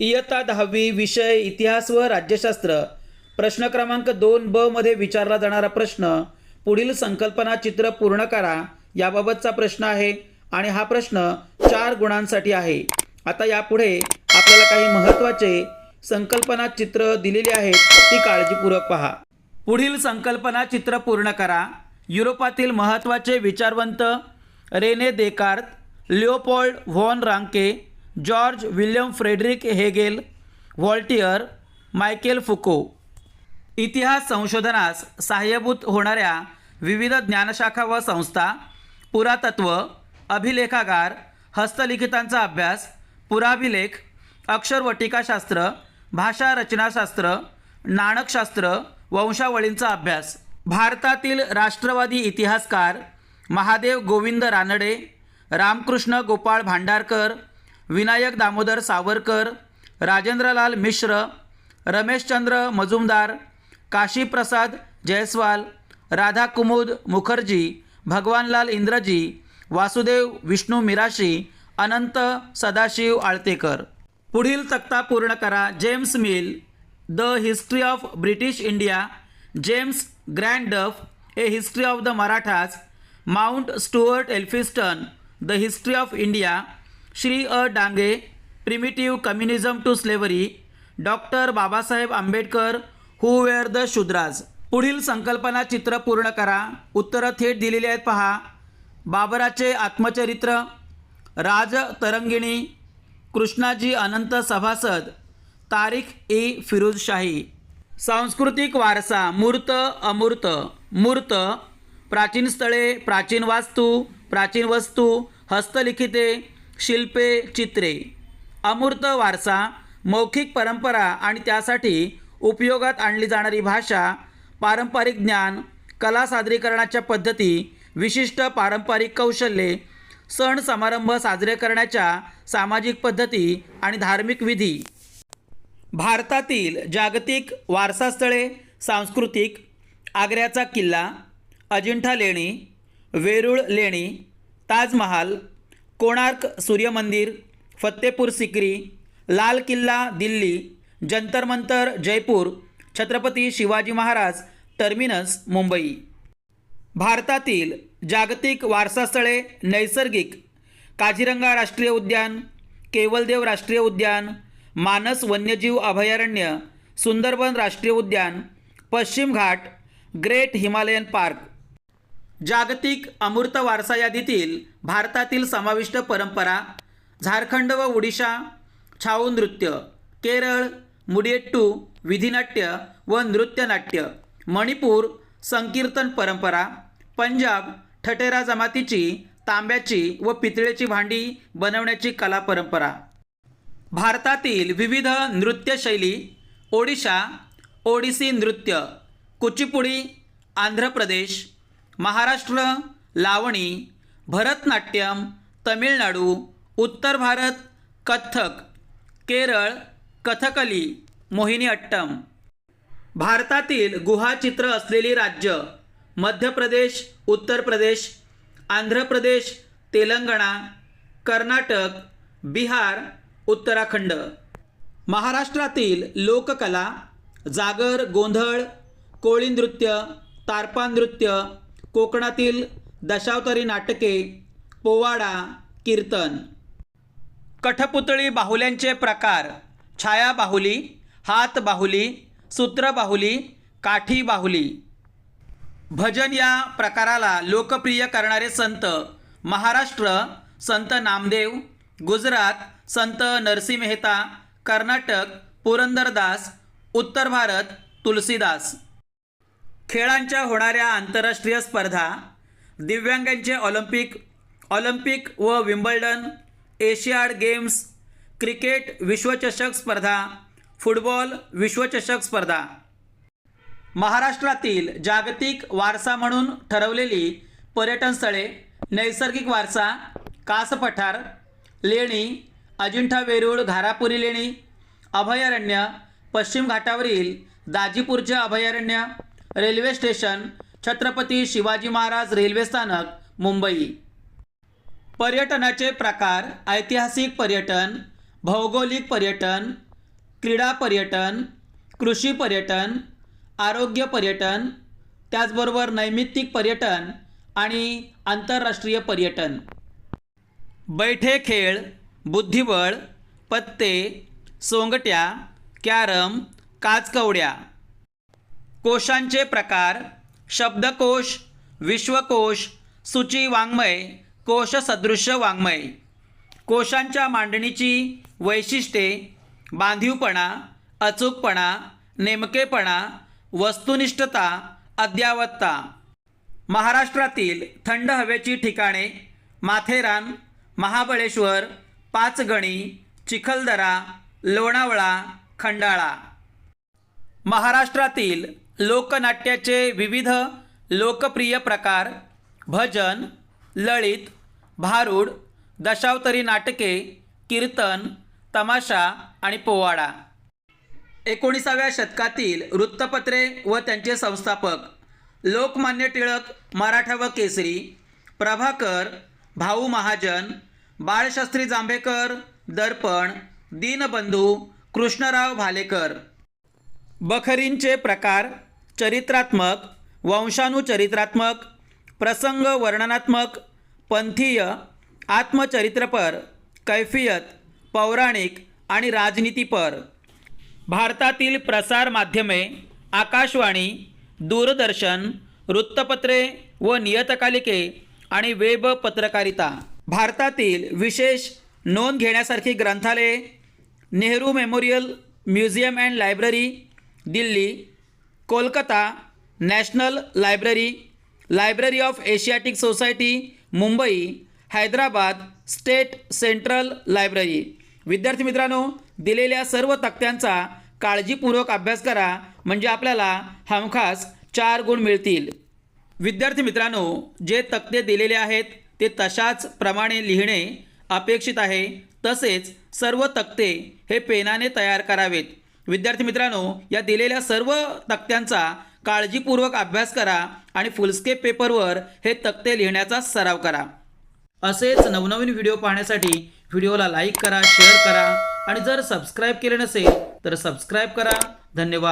इयत्ता दहावी विषय इतिहास व राज्यशास्त्र. प्रश्न क्रमांक दोन ब मध्ये विचारला जाणारा प्रश्न पुढील संकल्पना चित्र पूर्ण करा. याबाबतचा प्रश्न आहे आणि हा प्रश्न चार गुणांसाठी आहे. आता यापुढे आपल्याला काही महत्त्वाचे संकल्पना चित्र दिलेली आहेत ती काळजीपूर्वक पहा. पुढील संकल्पना चित्र पूर्ण करा. युरोपातील महत्त्वाचे विचारवंत Rene Descartes Leopold von Ranke George William Friedrich Hegel Voltaire Michel Foucault. इतिहास संशोधनास सहाय्यभूत होणाऱ्या विविध ज्ञानशाखा व संस्था पुरातत्व अभिलेखागार हस्तलिखितांचा अभ्यास पुराभिलेख अक्षरवटिकाशास्त्र भाषा रचनाशास्त्र नाणकशास्त्र वंशावळींचा अभ्यास. भारतातील राष्ट्रवादी इतिहासकार महादेव गोविंद रानडे रामकृष्ण गोपाळ भांडारकर विनायक दामोदर सावरकर राजेंद्रलाल मिश्र रमेशचंद्र मजुमदार काशीप्रसाद जयस्वाल राधा कुमुद मुखर्जी भगवानलाल इंद्रजी वासुदेव विष्णू मिराशी अनंत सदाशिव आळतेकर. पुढील तक्ता पूर्ण करा James Mill the history of British India James Grant Duff a history of the Marathas Mount Stuart Elphinstone the history of India Shri A Dange primitive communism to slavery doctor Babasaheb Ambedkar who were the Shudras पुढील संकल्पना चित्र पूर्ण करा. उत्तरं थेट दिलेली आहेत पहा. बाबराचे आत्मचरित्र राज तरंगिणी कृष्णाजी अनंत सभासद तारीख ए फिरोजशाही सांस्कृतिक वारसा मूर्त अमूर्त मूर्त प्राचीन स्थळे प्राचीन वास्तू प्राचीन वस्तू हस्तलिखिते शिल्पे चित्रे. अमूर्त वारसा मौखिक परंपरा आणि त्यासाठी उपयोगात आणली जाणारी भाषा पारंपरिक ज्ञान कला सादरीकरणाच्या पद्धती विशिष्ट पारंपरिक कौशल्ये सण समारंभ साजरे करण्याच्या सामाजिक पद्धती आणि धार्मिक विधी. भारतातील जागतिक वारसास्थळे सांस्कृतिक आग्र्याचा किल्ला अजिंठा लेणी वेरूळ लेणी ताजमहाल कोणार्क सूर्यमंदिर फत्तेपूर सिक्री लाल किल्ला दिल्ली जंतर मंतर जयपूर छत्रपती शिवाजी महाराज टर्मिनस मुंबई. भारतातील जागतिक वारसास्थळे नैसर्गिक काझीरंगा राष्ट्रीय उद्यान केवलदेव राष्ट्रीय उद्यान मानस वन्यजीव अभयारण्य सुंदरबन राष्ट्रीय उद्यान पश्चिम घाट ग्रेट हिमालयन पार्क. जागतिक अमूर्त वारसा यादीतील भारतातील समाविष्ट परंपरा झारखंड व ओडिशा छाऊ नृत्य केरळ मुडियट्टू विधिनाट्य व नृत्यनाट्य मणिपूर संकीर्तन परंपरा पंजाब ठटेरा जमातीची तांब्याची व पितळेची भांडी बनवण्याची कला परंपरा. भारतातील विविध नृत्यशैली ओडिशा ओडिसी नृत्य कुचिपुडी आंध्र प्रदेश महाराष्ट्र लावणी भरतनाट्यम तमिळनाडू उत्तर भारत कथ्थक केरळ कथकली मोहिनीअट्टम. भारतातील गुहाचित्र असलेली राज्य मध्य प्रदेश उत्तर प्रदेश आंध्र प्रदेश तेलंगणा कर्नाटक बिहार उत्तराखंड. महाराष्ट्रातील लोककला जागर गोंधळ कोळी नृत्य तारपा नृत्य कोकणातील दशावतारी नाटके पोवाडा कीर्तन. कठपुतळी बाहुल्यांचे प्रकार. छाया बाहुली हात बाहुली सूत्र बाहुली काठी बाहुली. भजन या प्रकाराला लोकप्रिय करणारे संत महाराष्ट्र संत नामदेव गुजरात संत नरसी मेहता कर्नाटक पुरंदरदास उत्तर भारत तुलसीदास. खेळांच्या होणाऱ्या आंतरराष्ट्रीय स्पर्धा दिव्यांगांचे ऑलिम्पिक ऑलिम्पिक व विम्बल्डन एशियाड गेम्स क्रिकेट विश्वचषक स्पर्धा फुटबॉल विश्वचषक स्पर्धा. महाराष्ट्रातील जागतिक वारसा म्हणून ठरवलेली पर्यटन स्थळे नैसर्गिक वारसा कासपठार लेणी अजिंठा वेरूळ घारापुरी लेणी अभयारण्य पश्चिम घाटावरील दाजीपूरचे अभयारण्य railway station Chhatrapati Shivaji Maharaj railway स्थानक मुंबई. पर्यटनाचे प्रकार ऐतिहासिक पर्यटन भौगोलिक पर्यटन क्रीडा पर्यटन कृषी पर्यटन आरोग्य पर्यटन त्याचबरोबर नैमित्तिक पर्यटन आणि आंतरराष्ट्रीय पर्यटन. बैठे खेळ बुद्धिबळ पत्ते सोंगट्या कॅरम काचकवड्या. कोशांचे प्रकार शब्दकोश विश्वकोश सूची वाङ्मय कोशसदृश्य वाङ्मय. कोशांच्या मांडणीची वैशिष्ट्ये बांधीवपणा अचूकपणा नेमकेपणा वस्तुनिष्ठता अद्यावत्ता. महाराष्ट्रातील थंड हवेची ठिकाणे माथेरान महाबळेश्वर पाचगणी चिखलदरा लोणावळा खंडाळा. महाराष्ट्रातील लोकनाट्याचे विविध लोकप्रिय प्रकार भजन ललित भारूड दशावतरी नाटके कीर्तन तमाशा आणि पोवाडा. एकोणीसाव्या शतकातील वृत्तपत्रे व त्यांचे संस्थापक लोकमान्य टिळक मराठा व केसरी प्रभाकर भाऊ महाजन बाळशास्त्री जांभेकर दर्पण दीनबंधू कृष्णराव भालेकर. बखरींचे प्रकार चरित्रात्मक वंशानुचरित्रात्मक प्रसंग वर्णनात्मक पंथीय आत्मचरित्रपर कैफियत पौराणिक आणि राजनीतीपर. भारतातील प्रसार माध्यमे आकाशवाणी दूरदर्शन वृत्तपत्रे व नियतकालिके आणि वेब पत्रकारिता. भारतातील विशेष नोंद घेण्यासारखी ग्रंथालये Nehru Memorial Museum and Library Delhi Kolkata National Library Library of Asiatic Society Mumbai Hyderabad State Central Library. विद्यार्थी मित्रांनो दिलेल्या सर्व तक्त्यांचा काळजीपूर्वक अभ्यास करा म्हणजे आपल्याला हमखास चार गुण मिळतील. विद्यार्थी मित्रांनो जे तक्ते दिलेले आहेत ते तशाच प्रमाणे लिहिणे अपेक्षित आहे. तसेच सर्व तक्ते हे पेनाने तयार करावेत. विद्यार्थी मित्रांनो या दिलेल्या सर्व तक्त्यांचा काळजीपूर्वक अभ्यास करा आणि फुलस्केप पेपरवर हे तक्ते लिहिण्याचा सराव करा. असेच नवनवीन व्हिडिओ पाहण्यासाठी व्हिडिओला लाईक करा शेअर करा आणि जर सबस्क्राईब केले नसेल तर सबस्क्राईब करा. धन्यवाद.